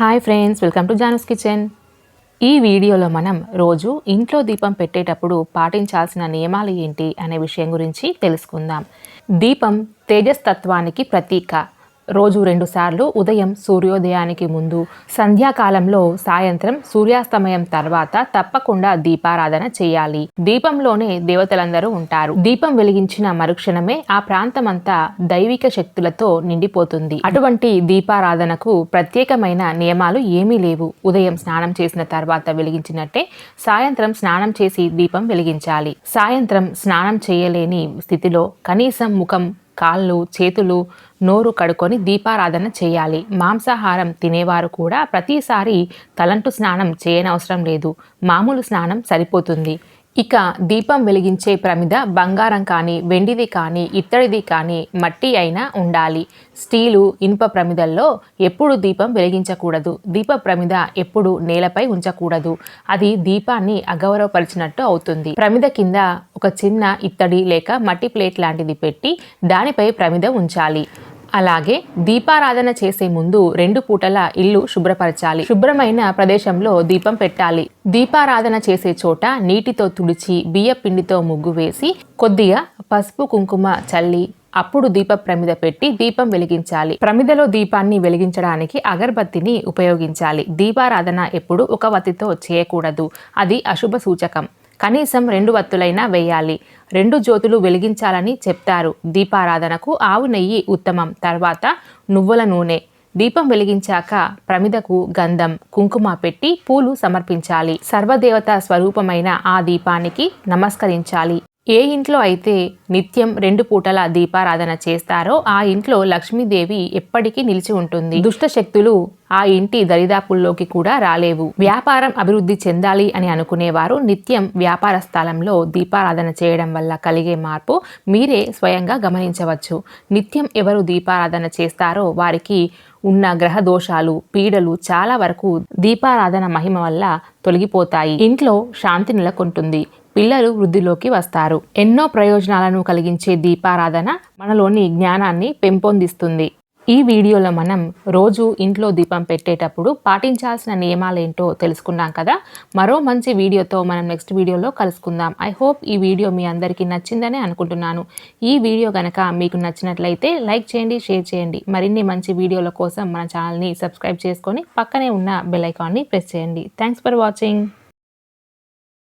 Hi friends welcome to Jana's kitchen ఈ వీడియోలో మనం రోజు ఇంట్లో దీపం పెట్టేటప్పుడు పాటించాల్సిన నియమాలు ఏంటి అనే విషయం గురించి తెలుసుకుందాం. దీపం తేజస్తత్వానికి ప్రతీక. రోజు రెండుసార్లు ఉదయం సూర్యోదయానికి ముందు సంధ్యాకాలంలో సాయంత్రం సూర్యాస్తమయం తర్వాత తప్పకుండా దీపారాధన చేయాలి. దీపంలోనే దేవతలందరూ ఉంటారు. దీపం వెలిగించిన మరుక్షణమే ఆ ప్రాంతమంతా దైవిక శక్తులతో నిండిపోతుంది. అటువంటి దీపారాధనకు ప్రత్యేకమైన నియమాలు ఏమీ లేవు. ఉదయం స్నానం చేసిన తర్వాత వెలిగించినట్టే సాయంత్రం స్నానం చేసి దీపం వెలిగించాలి. సాయంత్రం స్నానం చేయలేని స్థితిలో కనీసం ముఖం కాళ్ళు చేతులు నోరు కడుకొని దీపారాధన చేయాలి. మాంసాహారం తినేవారు కూడా ప్రతిసారి తలంటు స్నానం చేయనవసరం లేదు. మామూలు స్నానం సరిపోతుంది. ఇక దీపం వెలిగించే ప్రమిద బంగారం కానీ వెండిది కానీ ఇత్తడిది కానీ మట్టి అయినా ఉండాలి. స్టీలు ఇనుప ప్రమిదల్లో ఎప్పుడు దీపం వెలిగించకూడదు. దీప ప్రమిద ఎప్పుడు నేలపై ఉంచకూడదు. అది దీపాన్ని అగౌరవపరిచినట్టు అవుతుంది. ప్రమిద కింద ఒక చిన్న ఇత్తడి లేక మట్టి ప్లేట్ లాంటిది పెట్టి దానిపై ప్రమిద ఉంచాలి. అలాగే దీపారాధన చేసే ముందు రెండు పూటల ఇల్లు శుభ్రపరచాలి. శుభ్రమైన ప్రదేశంలో దీపం పెట్టాలి. దీపారాధన చేసే చోట నీటితో తుడిచి బియ్య పిండితో ముగ్గు వేసి కొద్దిగా పసుపు కుంకుమ చల్లి అప్పుడు దీప ప్రమిద పెట్టి దీపం వెలిగించాలి. ప్రమిదలో దీపాన్ని వెలిగించడానికి అగరబత్తిని ఉపయోగించాలి. దీపారాధన ఎప్పుడు ఒక వత్తితో చేయకూడదు. అది అశుభ సూచకం. కనీసం రెండు వత్తులైనా వేయాలి. రెండు జ్యోతులు వెలిగించాలని చెప్తారు. దీపారాధనకు ఆవు నెయ్యి ఉత్తమం. తర్వాత నువ్వుల నూనె. దీపం వెలిగించాక ప్రమిదకు గంధం కుంకుమ పెట్టి పూలు సమర్పించాలి. సర్వదేవత స్వరూపమైన ఆ దీపానికి నమస్కరించాలి. ఏ ఇంట్లో అయితే నిత్యం రెండు పూటల దీపారాధన చేస్తారో ఆ ఇంట్లో లక్ష్మీదేవి ఎప్పటికీ నిలిచి ఉంటుంది. దుష్ట శక్తులు ఆ ఇంటి దరిదాపుల్లోకి కూడా రాలేవు. వ్యాపారం అభివృద్ధి చెందాలి అని అనుకునేవారు నిత్యం వ్యాపార స్థలంలో దీపారాధన చేయడం వల్ల కలిగే మార్పు మీరే స్వయంగా గమనించవచ్చు. నిత్యం ఎవరు దీపారాధన చేస్తారో వారికి ఉన్న గ్రహ దోషాలు పీడలు చాలా వరకు దీపారాధన మహిమ వల్ల తొలగిపోతాయి. ఇంట్లో శాంతి నెలకొంటుంది. పిల్లలు వృద్ధిలోకి వస్తారు. ఎన్నో ప్రయోజనాలను కలిగించే దీపారాధన మనలోని జ్ఞానాన్ని పెంపొందిస్తుంది. ఈ వీడియోలో మనం రోజు ఇంట్లో దీపం పెట్టేటప్పుడు పాటించాల్సిన నియమాలేంటో తెలుసుకున్నాం కదా? మరో మంచి వీడియోతో మనం నెక్స్ట్ వీడియోలో కలుసుకుందాం. ఐ హోప్ ఈ వీడియో మీ అందరికీ నచ్చిందని అనుకుంటున్నాను. ఈ వీడియో కనుక మీకు నచ్చినట్లయితే లైక్ చేయండి షేర్ చేయండి. మరిన్ని మంచి వీడియోల కోసం మన ఛానల్ని సబ్స్క్రైబ్ చేసుకొని పక్కనే ఉన్న బెల్ ఐకాన్ని ప్రెస్ చేయండి. Thanks for watching.